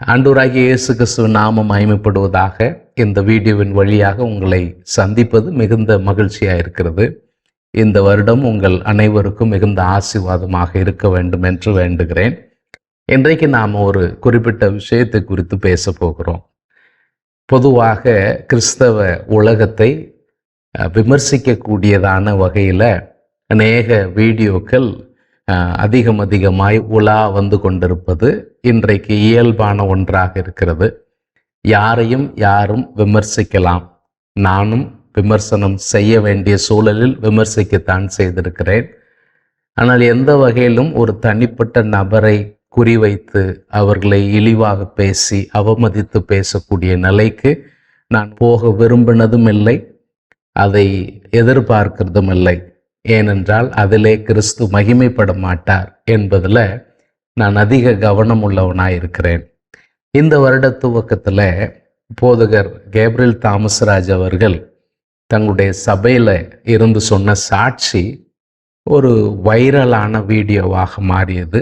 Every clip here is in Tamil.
ஆண்டூராகிய இயேசு கிறிஸ்துவ நாமம் மயமைப்படுவதாக இந்த வீடியோவின் வழியாக உங்களை சந்திப்பது மிகுந்த மகிழ்ச்சியாக இருக்கிறது. இந்த வருடம் உங்கள் அனைவருக்கும் மிகுந்த ஆசீர்வாதமாக இருக்க வேண்டும் என்று வேண்டுகிறேன். இன்றைக்கு நாம் ஒரு குறிப்பிட்ட விஷயத்தை குறித்து பேச போகிறோம். பொதுவாக கிறிஸ்தவ உலகத்தை விமர்சிக்கக்கூடியதான வகையில் அநேக வீடியோக்கள் அதிகம் அதிகமாய் உலா வந்து கொண்டிருப்பது இன்றைக்கு இயல்பான ஒன்றாக இருக்கிறது. யாரையும் யாரும் விமர்சிக்கலாம். நானும் விமர்சனம் செய்ய வேண்டிய சூழலில் விமர்சிக்கத்தான் செய்திருக்கிறேன். ஆனால் எந்த வகையிலும் ஒரு தனிப்பட்ட நபரை குறிவைத்து அவர்களை இழிவாக பேசி அவமதித்து பேசக்கூடிய நிலைக்கு நான் போக விரும்பினதும் இல்லை அதை எதிர்பார்க்கிறதும் இல்லை ஏனென்றால் அதிலே கிறிஸ்து மகிமைப்பட மாட்டார் என்பதில் நான் அதிக கவனம் உள்ளவனாக இருக்கிறேன் இந்த வருட துவக்கத்தில் போதகர் கேப்ரியல் தாமஸ்ராஜ் அவர்கள் தங்களுடைய சபையில் இருந்து சொன்ன சாட்சி ஒரு வைரலான வீடியோவாக மாறியது.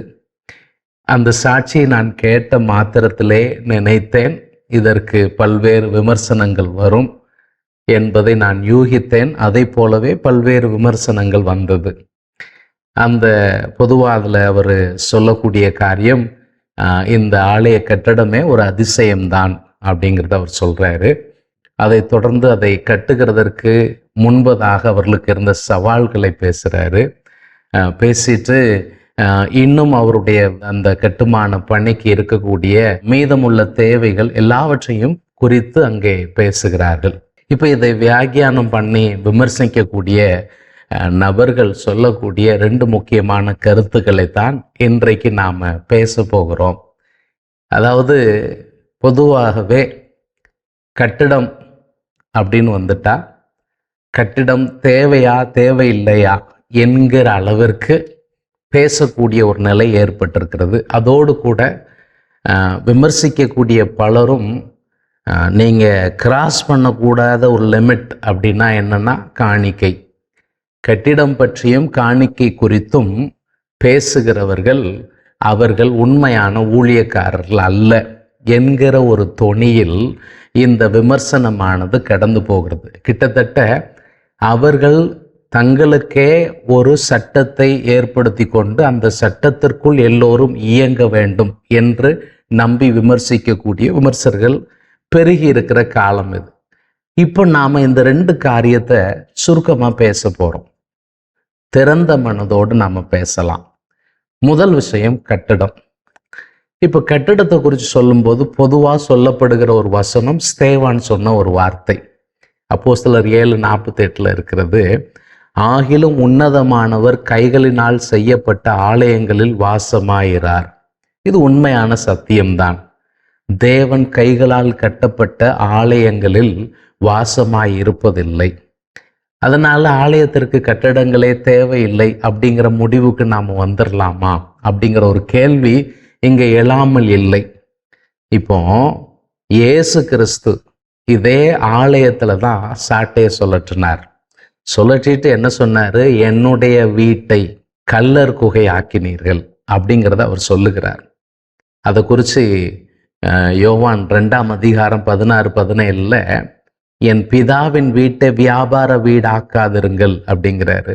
அந்த சாட்சியை நான் கேட்ட மாத்திரத்திலே நினைத்தேன். இதற்கு பல்வேறு விமர்சனங்கள் வரும். என்பதை நான் யூகித்தேன். அதை போலவே பல்வேறு விமர்சனங்கள் வந்தது. அந்த பொதுவாக அதில் அவர் சொல்லக்கூடிய காரியம் இந்த ஆலய கட்டடமே ஒரு அதிசயம்தான் அப்படிங்கிறத அவர் சொல்கிறாரு அதை தொடர்ந்து அதை கட்டுகிறதற்கு முன்பதாக அவர்களுக்கு இருந்த சவால்களை பேசுகிறாரு பேசிட்டு இன்னும் அவருடைய அந்த கட்டுமான பணிக்கு இருக்கக்கூடிய மீதமுள்ள தேவைகள் எல்லாவற்றையும் குறித்து அங்கே பேசுகிறார்கள். இப்போ இதை வியாக்கியானம் பண்ணி விமர்சிக்கக்கூடிய நபர்கள் சொல்லக்கூடிய ரெண்டு முக்கியமான கருத்துக்களை தான் இன்றைக்கு நாம் பேச போகிறோம். அதாவது பொதுவாகவே கட்டிடம் அப்படின்னு வந்துட்டா கட்டிடம் தேவையா தேவையில்லையா என்கிற அளவிற்கு பேசக்கூடிய ஒரு நிலை ஏற்பட்டிருக்கிறது. அதோடு கூட விமர்சிக்கக்கூடிய பலரும் நீங்கள் கிராஸ் பண்ணக்கூடாத ஒரு லிமிட் அப்படின்னா என்னன்னா காணிக்கை. கட்டிடம் பற்றியும் காணிக்கை குறித்தும் பேசுகிறவர்கள் அவர்கள் உண்மையான ஊழியக்காரர்கள் அல்ல என்கிற ஒரு தொனியில் இந்த விமர்சனமானது கடந்து போகிறது. கிட்டத்தட்ட அவர்கள் தங்களுக்கே ஒரு சட்டத்தை ஏற்படுத்தி கொண்டு அந்த சட்டத்திற்குள் எல்லோரும் இயங்க வேண்டும் என்று நம்பி விமர்சிக்கக்கூடிய விமர்சகர்கள் பெருகி இருக்கிற காலம் இது. இப்போ நாம் இந்த ரெண்டு காரியத்தை சுருக்கமாக பேச போகிறோம் திறந்த மனதோடு நாம் பேசலாம். முதல் விஷயம் கட்டிடம். இப்போ கட்டிடத்தை குறித்து சொல்லும்போது பொதுவாக சொல்லப்படுகிற ஒரு வசனம் ஸ்தேவான் சொன்ன ஒரு வார்த்தை. அப்போ சிலர் ஏழு நாற்பத்தெட்டில் இருக்கிறது ஆகிலும் உன்னதமானவர் கைகளினால் செய்யப்பட்ட ஆலயங்களில் வாசமாயிறார். இது உண்மையான சத்தியம்தான். தேவன் கைகளால் கட்டப்பட்ட ஆலயங்களில் வாசமாய் இருப்பதில்லை அதனால் ஆலயத்திற்கு கட்டடங்களே தேவையில்லை அப்படிங்கிற முடிவுக்கு நாம் வந்துடலாமா அப்படிங்கிற ஒரு கேள்வி இங்கே எழாமல் இல்லை. இப்போ இயேசு கிறிஸ்து இதே ஆலயத்தில் தான் சாட்டையை சொல்லற்றினார் சொல்லற்றிட்டு என்ன சொன்னார்? என்னுடைய வீட்டை கல்லர் குகை ஆக்கினீர்கள் அப்படிங்கிறத அவர் சொல்லுகிறார். அதை குறித்து யோவான் ரெண்டாம் அதிகாரம் பதினாறு பதினேழில் என் பிதாவின் வீட்டை வியாபார வீடாக்காதிருங்கள் அப்படிங்கிறாரு.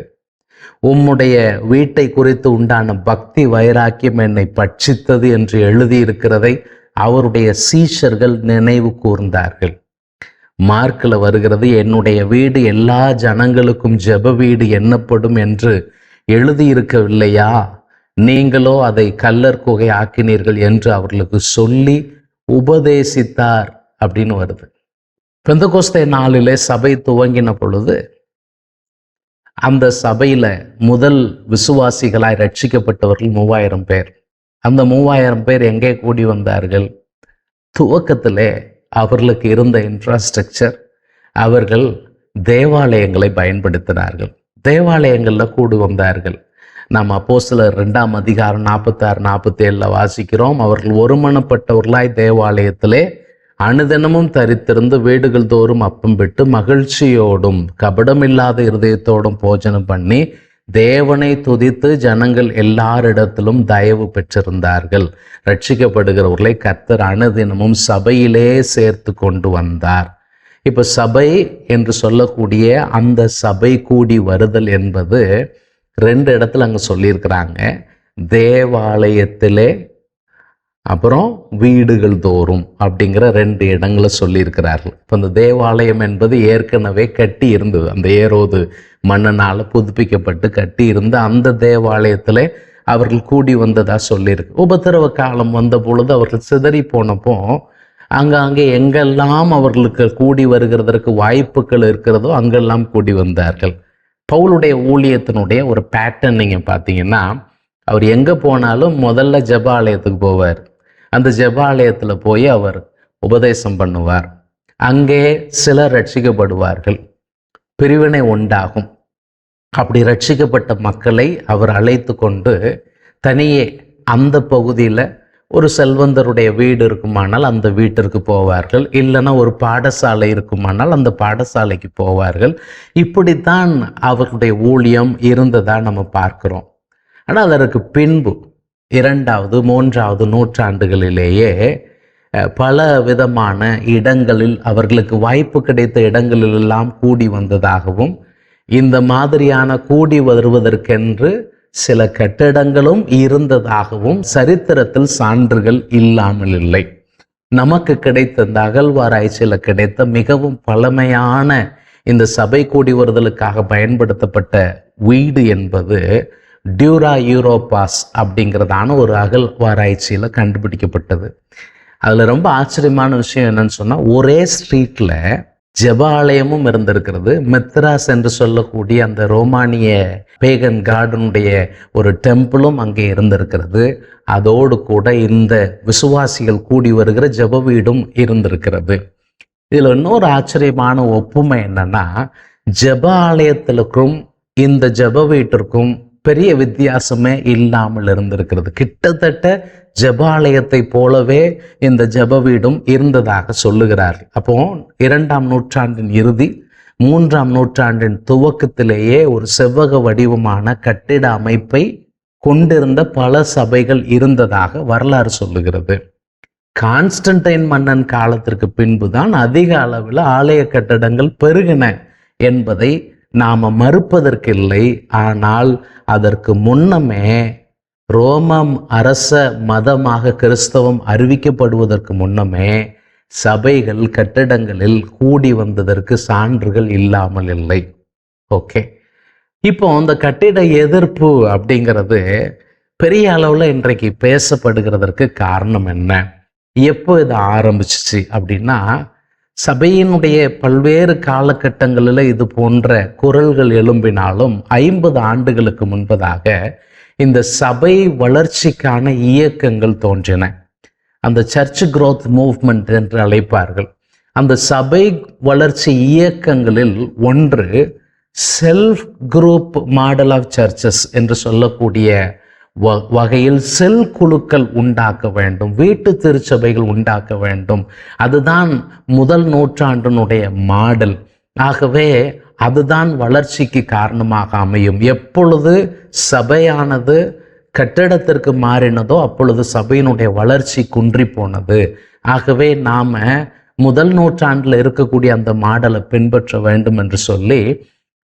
உம்முடைய வீட்டை குறித்து உண்டான பக்தி வைராக்கியம் என்னை பட்சித்தது என்று எழுதியிருக்கிறதை அவருடைய சீஷர்கள் நினைவு கூர்ந்தார்கள். மார்க்கில் வருகிறது என்னுடைய வீடு எல்லா ஜனங்களுக்கும் ஜெப வீடு எண்ணப்படும் என்று எழுதியிருக்கவில்லையா? நீங்களோ அதை கல்லர் குகை ஆக்கினீர்கள் என்று அவர்களுக்கு சொல்லி உபதேசித்தார் அப்படின்னு வருது. பெந்தகோஸ்தே நாளிலே சபை துவங்கின பொழுது அந்த சபையில் முதல் விசுவாசிகளாய் ரட்சிக்கப்பட்டவர்கள் மூவாயிரம் பேர். அந்த மூவாயிரம் பேர் எங்கே கூடி வந்தார்கள்? துவக்கத்திலே அவர்களுக்கு இருந்த இன்ஃப்ராஸ்ட்ரக்சர் அவர்கள் தேவாலயங்களை பயன்படுத்தினார்கள். தேவாலயங்களில் கூடி வந்தார்கள். நாம் அப்போ சில ரெண்டாம் அதிகாரம் நாற்பத்தாறு நாற்பத்தேழில் வாசிக்கிறோம். அவர்கள் ஒருமனப்பட்டவர்களாய் தேவாலயத்திலே அனுதினமும் தரித்திருந்து வீடுகள் தோறும் அப்பம் விட்டு மகிழ்ச்சியோடும் கபடமில்லாத இருதயத்தோடும் போஜனம் பண்ணி தேவனை துதித்து ஜனங்கள் எல்லாரிடத்திலும் தயவு பெற்றிருந்தார்கள். ரட்சிக்கப்படுகிறவர்களை கர்த்தர் அனுதினமும் சபையிலே சேர்த்து கொண்டு வந்தார். இப்போ சபை என்று சொல்லக்கூடிய அந்த சபை கூடி வருதல் என்பது ரெண்டு இடத்துல அங்கே சொல்லியிருக்கிறாங்க. தேவாலயத்திலே அப்புறம் வீடுகள் தோறும் அப்படிங்கிற ரெண்டு இடங்களை சொல்லியிருக்கிறார்கள். இப்போ இந்த தேவாலயம் என்பது ஏற்கனவே கட்டி இருந்தது. அந்த ஏரோது மன்னனால் புதுப்பிக்கப்பட்டு கட்டி இருந்த அந்த தேவாலயத்தில் அவர்கள் கூடி வந்ததாக சொல்லியிருக்கு. உபத்திரவ காலம் வந்த பொழுது அவர்கள் சிதறி போனப்போ அங்கங்கே எங்கெல்லாம் அவர்களுக்கு கூடி வருகிறதற்கு வாய்ப்புகள் இருக்கிறதோ அங்கெல்லாம் கூடி வந்தார்கள். பவுலுடைய ஊழியத்தினுடைய ஒரு பேட்டர்ன் நீங்கள் பார்த்தீங்கன்னா அவர் எங்கே போனாலும் முதல்ல ஜபாலயத்துக்கு போவார். அந்த ஜபாலயத்தில் போய் அவர் உபதேசம் பண்ணுவார். அங்கே சிலர் ரட்சிக்கப்படுவார்கள். பிரிவினை உண்டாகும். அப்படி ரட்சிக்கப்பட்ட மக்களை அவர் அழைத்து கொண்டு தனியே அந்த பகுதியில் ஒரு செல்வந்தருடைய வீடு இருக்குமானால் அந்த வீட்டிற்கு போவார்கள். இல்லைன்னா ஒரு பாடசாலை இருக்குமானால் அந்த பாடசாலைக்கு போவார்கள். இப்படித்தான் அவர்களுடைய ஊழியம் இருந்ததாக நம்ம பார்க்கிறோம். ஆனால் அதற்கு பின்பு இரண்டாவது மூன்றாவது நூற்றாண்டுகளிலேயே பல விதமான இடங்களில் அவர்களுக்கு வாய்ப்பு கிடைத்த இடங்களிலெல்லாம் கூடி வந்ததாகவும் இந்த மாதிரியான கூடி வருவதற்கென்று சில கட்டிடங்களும் இருந்ததாகவும் சரித்திரத்தில் சான்றுகள் இல்லாமல் இல்லை. நமக்கு கிடைத்த இந்த அகழ்வாராய்ச்சியில் கிடைத்த மிகவும் பழமையான இந்த சபை கூடி வருதலுக்காக பயன்படுத்தப்பட்ட வீடு என்பது டியூரா யூரோபாஸ் அப்படிங்கிறதான ஒரு அகழ்வாராய்ச்சியில் கண்டுபிடிக்கப்பட்டது. அதில் ரொம்ப ஆச்சரியமான விஷயம் என்னன்னு சொன்னால் ஒரே ஸ்ட்ரீட்டில் ஜபாலயமும் இருந்திருக்கிறது. மெத்ராஸ் என்று சொல்லக்கூடிய அந்த ரோமானிய பேகன் கார்டனுடைய ஒரு டெம்பிளும் அங்கே இருந்திருக்கிறது. அதோடு கூட இந்த விசுவாசிகள் கூடி வருகிற ஜெப வீடும் இருந்திருக்கிறது. இதில் இன்னொரு ஆச்சரியமான ஒப்புமை என்னன்னா ஜபாலயத்திற்கும் இந்த ஜெப வீட்டிற்கும் பெரிய வித்தியாசமே இல்லாமல் இருந்திருக்கிறது. கிட்டத்தட்ட ஜபாலயத்தை போலவே இந்த ஜெப வீடும் இருந்ததாக சொல்லுகிறார்கள். அப்போ இரண்டாம் நூற்றாண்டின் இறுதி மூன்றாம் நூற்றாண்டின் துவக்கத்திலேயே ஒரு செவ்வக வடிவமான கட்டிட அமைப்பை கொண்டிருந்த பல சபைகள் இருந்ததாக வரலாறு சொல்லுகிறது. கான்ஸ்டன்டைன் மன்னன் காலத்திற்கு பின்புதான் அதிக அளவில் ஆலய கட்டடங்கள் பெருகின என்பதை நாம மறுப்பதற்கில்லை. ஆனால் அதற்கு முன்னமே ரோமம் அரச மதமாக கிறிஸ்தவம் அறிவிக்கப்படுவதற்கு முன்னமே சபைகள் கட்டிடங்களில் கூடி வந்ததற்கு சான்றுகள் இல்லாமல் இல்லை. ஓகே. இப்போ அந்த கட்டிட எதிர்ப்பு அப்படிங்கிறது பெரிய அளவில் இன்றைக்கு பேசப்படுகிறதற்கு காரணம் என்ன? எப்போ இது ஆரம்பிச்சிச்சு அப்படின்னா சபையினுடைய பல்வேறு காலகட்டங்களில் இது போன்ற குரல்கள் எழும்பினாலும் ஐம்பது ஆண்டுகளுக்கு முன்பதாக இந்த சபை வளர்ச்சிக்கான இயக்கங்கள் தோன்றின. அந்த சர்ச் குரோத் மூவ்மெண்ட் என்று அழைப்பார்கள். அந்த சபை வளர்ச்சி இயக்கங்களில் ஒன்று self group model of churches என்று சொல்லக்கூடிய வ- வகையில் செல் குழுக்கள் உண்டாக்க வேண்டும் வீட்டு திருச்சபைகள் உண்டாக்க வேண்டும். அதுதான் முதல் நூற்றாண்டினுடைய மாடல். ஆகவே அதுதான் வளர்ச்சிக்கு காரணமாக அமையும். எப்பொழுது சபையானது கட்டிடத்திற்கு மாறினதோ அப்பொழுது சபையினுடைய வளர்ச்சி குன்றி போனது. ஆகவே நாம முதல் நூற்றாண்டில் இருக்கக்கூடிய அந்த மாடலை பின்பற்ற வேண்டும் என்று சொல்லி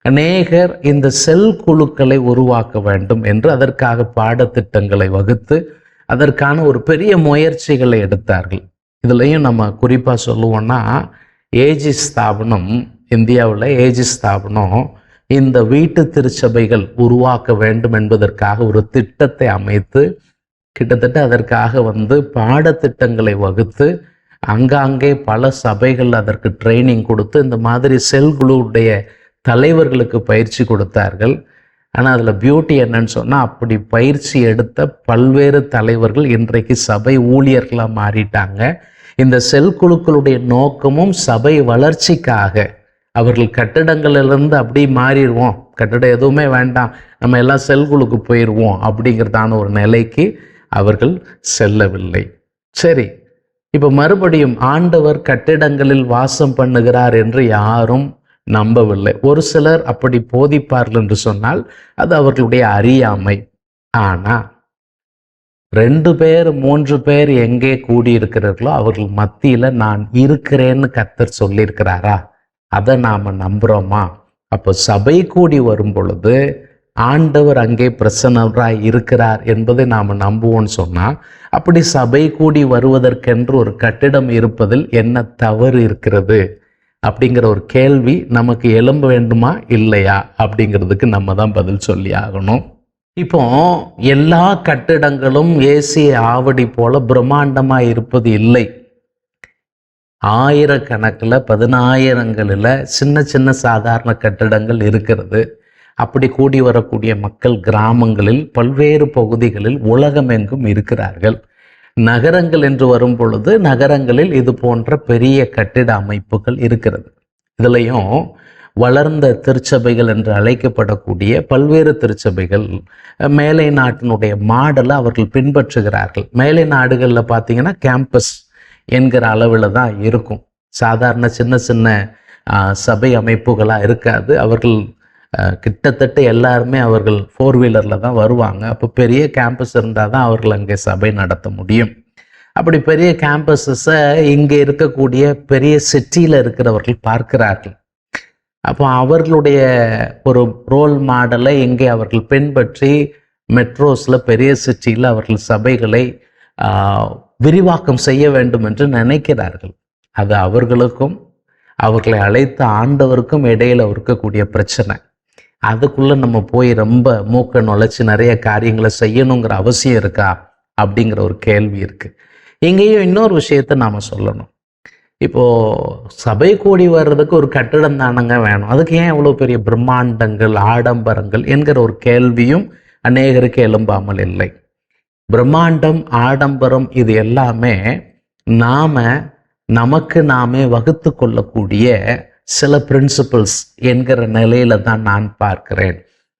அநேகர் இந்த செல் குழுக்களை உருவாக்க வேண்டும் என்று அதற்காக பாடத்திட்டங்களை வகுத்து அதற்கான ஒரு பெரிய முயற்சிகளை எடுத்தார்கள். இதுலேயும் நம்ம குறிப்பாக சொல்லுவோன்னா ஏஜி ஸ்தாபனம் இந்தியாவில் ஏஜி ஸ்தாபனம் இந்த வீட்டு திருச்சபைகள் உருவாக்க வேண்டும் என்பதற்காக ஒரு திட்டத்தை அமைத்து கிட்டத்தட்ட அதற்காக வந்து பாடத்திட்டங்களை வகுத்து அங்காங்கே பல சபைகள் அதற்கு ட்ரைனிங் கொடுத்து இந்த மாதிரி செல்களுடைய தலைவர்களுக்கு பயிற்சி கொடுத்தார்கள். ஆனால் அதில் பியூட்டி என்னன்னு சொன்னால் அப்படி பயிற்சி எடுத்த பல்வேறு தலைவர்கள் இன்றைக்கு சபை ஊழியர்களாக மாறிட்டாங்க. இந்த செல் குழுக்களுடைய நோக்கமும் சபை வளர்ச்சிக்காக அவர்கள் கட்டிடங்களிலிருந்து அப்படியே மாறிடுவோம். கட்டிடம் எதுவுமே வேண்டாம். நம்ம எல்லாம் செல்குலுக்கு போயிடுவோம் அப்படிங்கிறதான ஒரு நிலைக்கு அவர்கள் செல்லவில்லை. சரி இப்போ மறுபடியும் ஆண்டவர் கட்டிடங்களில் வாசம் பண்ணுகிறார் என்று யாரும் நம்பவில்லை. ஒரு சிலர் அப்படி போதிப்பார்கள் என்று சொன்னால் அது அவர்களுடைய அறியாமை. ஆனா ரெண்டு பேர் மூன்று பேர் எங்கே கூடியிருக்கிறார்களோ அவர்கள் மத்தியில் நான் இருக்கிறேன்னு கத்தர் சொல்லியிருக்கிறாரா? அதை நாம் நம்புறோமா? அப்போ சபை கூடி வரும் பொழுது ஆண்டவர் அங்கே பிரசன்னராய் இருக்கிறார் என்பதை நாம் நம்புவோம்னு சொன்னால் அப்படி சபை கூடி வருவதற்கென்று ஒரு கட்டிடம் இருப்பதில் என்ன தவறு இருக்கிறது? அப்படிங்கிற ஒரு கேள்வி நமக்கு எழும்ப வேண்டுமா? இல்லையா? அப்படிங்கிறதுக்கு நம்ம தான் பதில் சொல்லி ஆகணும். இப்போ எல்லா கட்டிடங்களும் ஏசி ஆவடி போல பிரம்மாண்டமாக இருப்பது இல்லை. ஆயிரக்கணக்கில் பதினாயிரங்களில் சின்ன சின்ன சாதாரண கட்டிடங்கள் இருக்கிறது. அப்படி கூடி வரக்கூடிய மக்கள் கிராமங்களில் பல்வேறு பகுதிகளில் உலகமெங்கும் இருக்கிறார்கள். நகரங்கள் என்று வரும் பொழுது நகரங்களில் இது போன்ற பெரிய கட்டிட அமைப்புகள் இருக்கிறது. இதுலேயும் வளர்ந்த திருச்சபைகள் என்று அழைக்கப்படக்கூடிய பல்வேறு திருச்சபைகள் மேலை நாட்டினுடைய மாடலை அவர்கள் பின்பற்றுகிறார்கள். மேலை நாடுகளில் பார்த்தீங்கன்னா கேம்பஸ் என்கிற அளவில் தான் இருக்கும். சாதாரண சின்ன சின்ன சபை அமைப்புகளாக இருக்காது. அவர்கள் கிட்டத்தட்ட எல்லாருமே அவர்கள் ஃபோர் வீலரில் தான் வருவாங்க. அப்போ பெரிய கேம்பஸ் இருந்தால் தான் அவர்கள் அங்கே சபை நடத்த முடியும். அப்படி பெரிய கேம்பஸஸை இங்கே இருக்கக்கூடிய பெரிய சிட்டியில் இருக்கிறவர்கள் பார்க்கிறார்கள். அப்போ அவர்களுடைய ஒரு ரோல் மாடலை இங்கே அவர்கள் பின்பற்றி மெட்ரோஸில் பெரிய சிட்டியில் அவர்கள் சபைகளை விரிவாக்கம் செய்ய வேண்டும் என்று நினைக்கிறார்கள். அது அவர்களுக்கும் அவர்களை அழைத்த ஆண்டவருக்கும் இடையில் இருக்கக்கூடிய பிரச்சனை. அதுக்குள்ளே நம்ம போய் ரொம்ப மூக்க நுழைச்சி நிறைய காரியங்களை செய்யணுங்கிற அவசியம் இருக்கா? அப்படிங்கிற ஒரு கேள்வி இருக்குது இங்கேயும் இன்னொரு விஷயத்தை நாம் சொல்லணும். இப்போது சபை கூடி வர்றதுக்கு ஒரு கட்டிடம் தானங்க வேணும். அதுக்கு ஏன் இவ்வளோ பெரிய பிரம்மாண்டங்கள் ஆடம்பரங்கள் என்கிற ஒரு கேள்வியும் அநேகருக்கு எழும்பாமல் இல்லை. பிரம்மாண்டம் ஆடம்பரம் இது எல்லாமே நாம நமக்கு நாமே வகுத்து கொள்ளக்கூடிய சில பிரின்சிபிள்ஸ் என்கிற நிலையில தான் நான் பார்க்கிறேன்.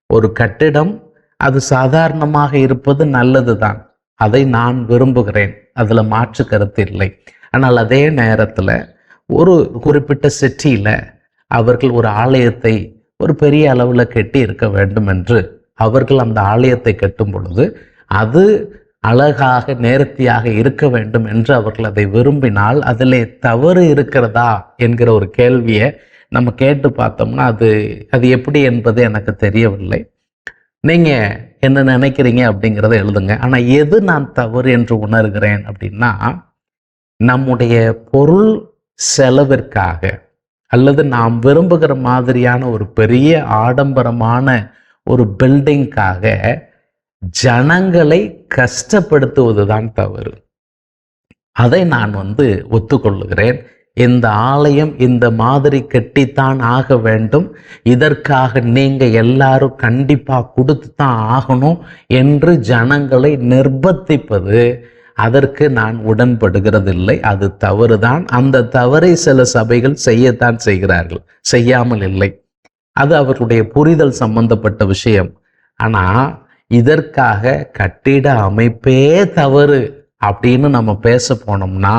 ஒரு கட்டிடம் அது சாதாரணமாக இருப்பது நல்லது தான். அதை நான் விரும்புகிறேன். அதில் மாற்று கருத்து இல்லை. ஆனால் அதே நேரத்தில் ஒரு குறிப்பிட்ட சிட்டியில் அவர்கள் ஒரு ஆலயத்தை ஒரு பெரிய அளவில் கட்டி இருக்க வேண்டும் என்று அவர்கள் அந்த ஆலயத்தை கட்டும் பொழுது அது அழகாக நேர்த்தியாக இருக்க வேண்டும் என்று அவர்கள் அதை விரும்பினால் அதிலே தவறு இருக்கிறதா என்கிற ஒரு கேள்வியை நம்ம கேட்டு பார்த்தோம்னா அது அது எப்படி என்பது எனக்கு தெரியவில்லை. நீங்கள் என்ன நினைக்கிறீங்க அப்படிங்கிறத எழுதுங்க. ஆனால் எது நான் தவறு என்று உணர்கிறேன் அப்படின்னா நம்முடைய பொருள் செலவிற்காக அல்லது நாம் விரும்புகிற மாதிரியான ஒரு பெரிய ஆடம்பரமான ஒரு பில்டிங்காக ஜனங்களை கஷ்டப்படுத்துவது தான் தவறு. அதை நான் வந்து ஒத்துக்கொள்ளுகிறேன். இந்த ஆலயம் இந்த மாதிரி கட்டித்தான் ஆக வேண்டும். இதற்காக நீங்க எல்லாரும் கண்டிப்பா கொடுத்து தான் ஆகணும் என்று ஜனங்களை நிர்பந்திப்பது அதற்கு நான் உடன்படுகிறதில்லை. அது தவறுதான். அந்த தவறை சில சபைகள் செய்யத்தான் செய்கிறார்கள். செய்யாமல் இல்லை. அது அவர்களுடைய புரிதல் சம்பந்தப்பட்ட விஷயம். ஆனால் இதற்காக கட்டிட அமைப்பே தவறு அப்படின்னு நம்ம பேச போனோம்னா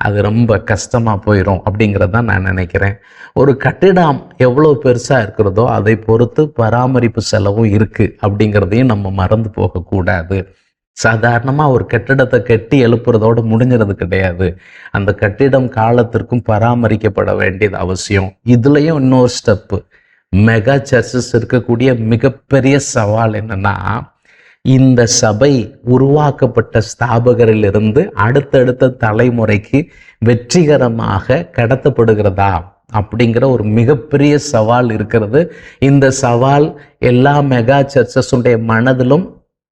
அது ரொம்ப கஷ்டமாக போயிடும் அப்படிங்கிறதான் நான் நினைக்கிறேன். ஒரு கட்டிடம் எவ்வளோ பெருசாக இருக்கிறதோ அதை பொறுத்து பராமரிப்பு செலவும் இருக்குது அப்படிங்கிறதையும் நம்ம மறந்து போகக்கூடாது சாதாரணமாக ஒரு கட்டிடத்தை கட்டி எழுப்புறதோடு முடிஞ்சிறது கிடையாது. அந்த கட்டிடம் காலத்திற்கும் பராமரிக்கப்பட வேண்டியது அவசியம். இதுலேயும் இன்னொரு ஸ்டெப்பு மெகா சர்ச்சஸ் இருக்கக்கூடிய மிகப்பெரிய சவால் என்னன்னா இந்த சபை உருவாக்கப்பட்ட ஸ்தாபகரிலிருந்து அடுத்தடுத்த தலைமுறைக்கு வெற்றிகரமாக கடத்தப்படுகிறதா அப்படிங்கிற ஒரு மிகப்பெரிய சவால் இருக்கிறது. இந்த சவால் எல்லா மெகா சர்ச்சஸுடைய மனதிலும்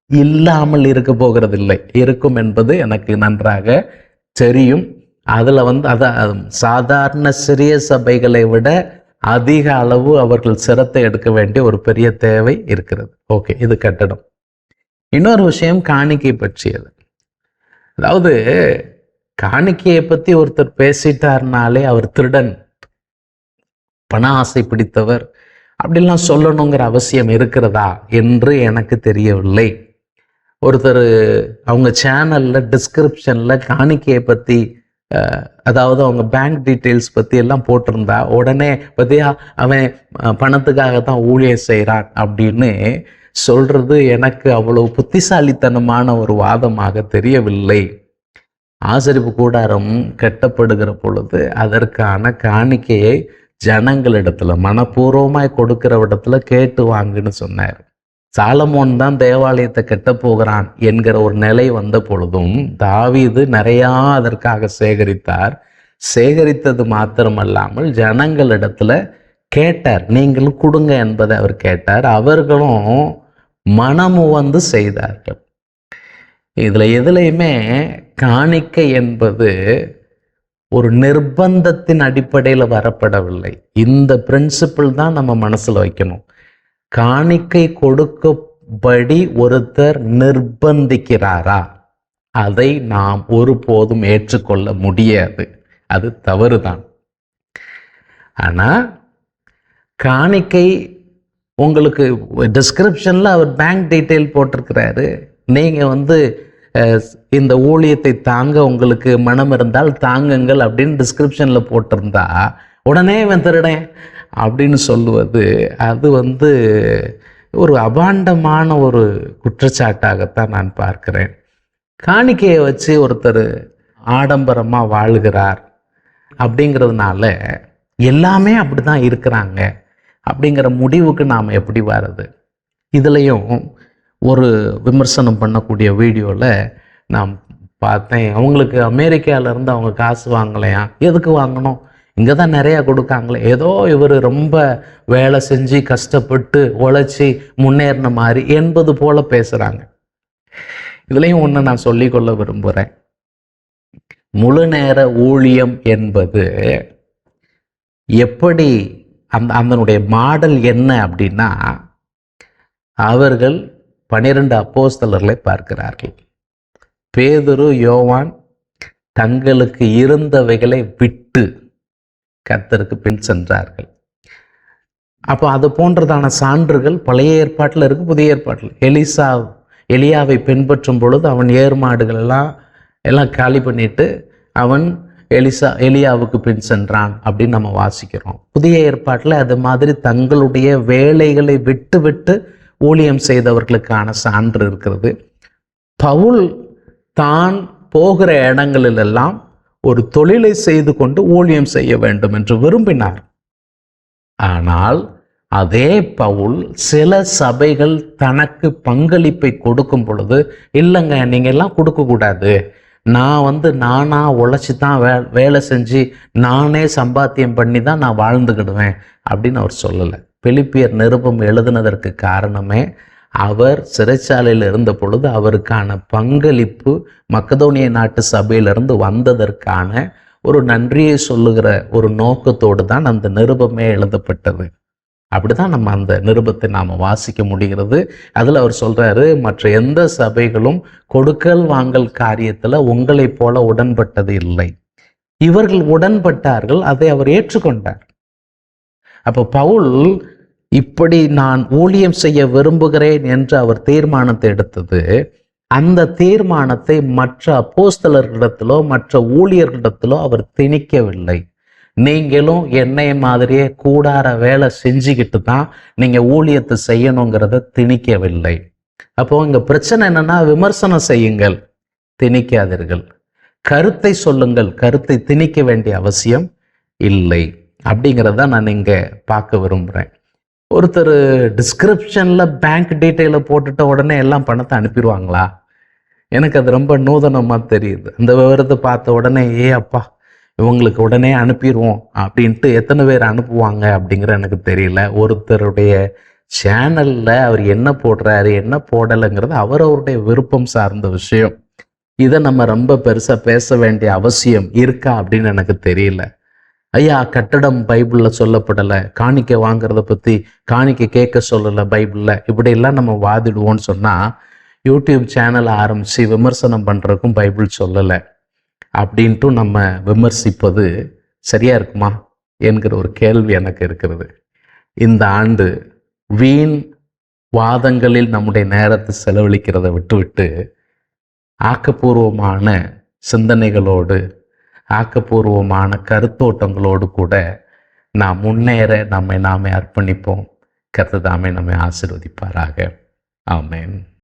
இல்லாமல் இருக்க போகிறதில்லை. இருக்கும் என்பது எனக்கு நன்றாக தெரியும். அதில் வந்து அதான் சாதாரண சிறிய சபைகளை விட அதிக அளவு அவர்கள் சிரத்தை எடுக்க வேண்டிய ஒரு பெரிய தேவை இருக்கிறது. ஓகே இது கட்டடம். இன்னொரு விஷயம் காணிக்கை பற்றியது. அதாவது காணிக்கையை பற்றி ஒருத்தர் பேசிட்டார்னாலே அவர் திருடன் பண ஆசை பிடித்தவர் அப்படிலாம் சொல்லணுங்கிற அவசியம் இருக்கிறதா என்று எனக்கு தெரியவில்லை. ஒருத்தர் அவங்க சேனலில் டிஸ்கிரிப்ஷனில் காணிக்கையை பற்றி அதாவது அவங்க பேங்க் டீட்டெயில்ஸ் பற்றி எல்லாம் போட்டிருந்தா உடனே பார்த்தியா அவன் பணத்துக்காக தான் ஊழியர் செய்கிறான் அப்படின்னு சொல்கிறது எனக்கு அவ்வளவு புத்திசாலித்தனமான ஒரு வாதமாக தெரியவில்லை. ஆசரிப்பு கூடாரம் கட்டப்படுகிற பொழுது அதற்கான காணிக்கையை ஜனங்களிடத்துல மனப்பூர்வமாய் கொடுக்கிற இடத்துல கேட்டு வாங்குன்னு சொன்னார். சாலமோன் தான் தேவாலயத்தை கெட்ட போகிறான் என்கிற ஒரு நிலை வந்த பொழுதும் தாவீது நிறையா அதற்காக சேகரித்தார். சேகரித்தது மாத்திரமல்லாமல் ஜனங்களிடத்துல கேட்டார். நீங்களும் கொடுங்க என்பதை அவர் கேட்டார். அவர்களும் மனமு வந்து செய்தார்கள். இதில் எதுலையுமே காணிக்கை என்பது ஒரு நிர்பந்தத்தின் அடிப்படையில் வரப்படவில்லை. இந்த பிரின்சிபிள் தான் நம்ம மனசில் வைக்கணும். காணிக்கை கொடுக்கபடி ஒருத்தர் நிர்பந்திக்கிறாரா? அதை நாம் ஒருபோதும் ஏற்றுக்கொள்ள முடியாது. அது தவறுதான். ஆனால் காணிக்கை உங்களுக்கு டிஸ்கிரிப்ஷனில் அவர் பேங்க் டீட்டெயில் போட்டிருக்கிறாரு. நீங்கள் வந்து இந்த ஊழியத்தை தாங்க உங்களுக்கு மனம் இருந்தால் தாங்குங்கள் அப்படின்னு டிஸ்கிரிப்ஷனில் போட்டிருந்தா உடனே இவன் திருடேன் அப்படின்னு சொல்லுவது அது வந்து ஒரு அபாண்டமான ஒரு குற்றச்சாட்டாகத்தான் நான் பார்க்கிறேன். காணிக்கையை வச்சு ஒருத்தர் ஆடம்பரமாக வாழ்கிறார் அப்படிங்கிறதுனால எல்லாமே அப்படி தான் இருக்கிறாங்க. அப்படிங்கிற முடிவுக்கு நாம் எப்படி வர்றது? இதுலேயும் ஒரு விமர்சனம் பண்ணக்கூடிய வீடியோவில் நான் பார்த்தேன். அவங்களுக்கு அமெரிக்காவிலேருந்து அவங்க காசு வாங்கலையா? எதுக்கு வாங்கணும்? இங்கே தான் நிறையா கொடுக்காங்களே. ஏதோ இவர் ரொம்ப வேலை செஞ்சு கஷ்டப்பட்டு உழைச்சி முன்னேறின மாதிரி என்பது போல பேசுகிறாங்க இதுலேயும் ஒன்று நான் சொல்லிக்கொள்ள விரும்புகிறேன் முழு நேர ஊழியம் என்பது எப்படி அந்த அதனுடைய மாடல் என்ன அப்படின்னா அவர்கள் பனிரெண்டு அப்போஸ்தலர்களை பார்க்கிறார்கள். பேதுரு யோவான் தங்களுக்கு இருந்தவைகளை விட்டு கர்த்தருக்கு பின் சென்றார்கள். அப்போ அது போன்றதான சான்றுகள் பழைய ஏற்பாட்டில் இருக்குது புதிய ஏற்பாட்டில். எலிசா எலியாவை பின்பற்றும் பொழுது அவன் ஏர்மாடுகள் எல்லாம் எல்லாம் காலி பண்ணிட்டு அவன் எலிசா எலியாவுக்கு பின் சென்றான் அப்படின்னு நம்ம வாசிக்கிறோம். புதிய ஏற்பாட்டில் அது மாதிரி தங்களுடைய வேலைகளை விட்டு விட்டு ஊழியம் செய்தவர்களுக்கான சான்று இருக்கிறது. பவுல் தான் போகிற இடங்களிலெல்லாம் ஒரு தொழிலை செய்து கொண்டு ஊழியம் செய்ய வேண்டும் என்று விரும்பினார். ஆனால் அதே பவுல் சில சபைகள் தனக்கு பங்களிப்பை கொடுக்கும் பொழுது இல்லைங்க நீங்கள் எல்லாம் கொடுக்கக்கூடாது. நான் வந்து நானாக உழைச்சி தான் வே வேலை செஞ்சு நானே சம்பாத்தியம் பண்ணி தான் நான் வாழ்ந்துக்கிடுவேன் அப்படின்னு அவர் சொல்லலை. பிலிப்பியர் நிருபம் எழுதினதற்கு காரணமே அவர் சிறைச்சாலையில் இருந்த பொழுது அவருக்கான பங்களிப்பு மக்கதோனிய நாட்டு சபையிலிருந்து வந்ததற்கான ஒரு நன்றியை சொல்லுகிற ஒரு நோக்கத்தோடு தான் அந்த நிருபமே எழுதப்பட்டது. அப்படிதான் நம்ம அந்த நிருபத்தை நாம் வாசிக்க முடிகிறது. அதில் அவர் சொல்றாரு மற்ற எந்த சபைகளும் கொடுக்கல் வாங்கல் காரியத்தில் உங்களைப் போல உடன்பட்டது இல்லை. இவர்கள் உடன்பட்டார்கள் அதை அவர் ஏற்றுக்கொண்டார். அப்போ பவுல் இப்படி நான் ஊழியம் செய்ய விரும்புகிறேன் என்று அவர் தீர்மானத்தை எடுத்தது. அந்த தீர்மானத்தை மற்ற அப்போஸ்தலர்களிடத்திலோ மற்ற ஊழியர்களிடத்திலோ அவர் திணிக்கவில்லை. நீங்களும் என்னைய மாதிரியே கூடார வேலை செஞ்சுக்கிட்டு தான் நீங்கள் ஊழியத்தை செய்யணுங்கிறத திணிக்கவில்லை. அப்போ இங்கே பிரச்சனை என்னன்னா விமர்சனம் செய்யுங்கள் திணிக்காதீர்கள். கருத்தை சொல்லுங்கள் கருத்தை திணிக்க வேண்டிய அவசியம் இல்லை. அப்படிங்கிறத நான் இங்கே பார்க்க விரும்புகிறேன். ஒருத்தர் டிஸ்கிரிப்ஷனில் பேங்க் டீட்டெயிலை போட்டுட்ட உடனே எல்லாம் பணத்தை அனுப்பிடுவாங்களா? எனக்கு அது ரொம்ப நூதனமாக தெரியுது. அந்த விவரத்தை பார்த்த உடனே ஏ அப்பா இவங்களுக்கு உடனே அனுப்பிடுவோம் அப்படின்ட்டு எத்தனை பேர் அனுப்புவாங்க அப்படிங்கிற எனக்கு தெரியல. ஒருத்தருடைய சேனலில் அவர் என்ன போடுறாரு என்ன போடலைங்கிறது அவர் அவருடைய விருப்பம் சார்ந்த விஷயம். இதை நம்ம ரொம்ப பெருசாக பேச வேண்டிய அவசியம் இருக்கா அப்படின்னு எனக்கு தெரியல. ஐயா கட்டடம் பைபிளில் சொல்லப்படலை. காணிக்கை வாங்குறத பற்றி காணிக்கை கேட்க சொல்லலை பைபிளில். இப்படியெல்லாம் நம்ம வாதிடுவோம்னு சொன்னால் யூடியூப் சேனலை ஆரம்பித்து விமர்சனம் பண்ணுறதுக்கும் பைபிள் சொல்லலை. அப்படின்ட்டு நம்ம விமர்சிப்பது சரியா இருக்குமா என்கிற ஒரு கேள்வி எனக்கு இருக்கிறது. இந்த ஆண்டு வீண் வாதங்களில் நம்முடைய நேரத்தை செலவழிக்கிறதை விட்டுவிட்டு ஆக்கப்பூர்வமான சிந்தனைகளோடு ஆக்கப்பூர்வமான கருத்தோட்டங்களோடு கூட நாம் முன்னேற நம்மை நாமே அர்ப்பணிப்போம். கர்த்ததாமே நம்மை ஆசிர்வதிப்பாராக. ஆமேன்.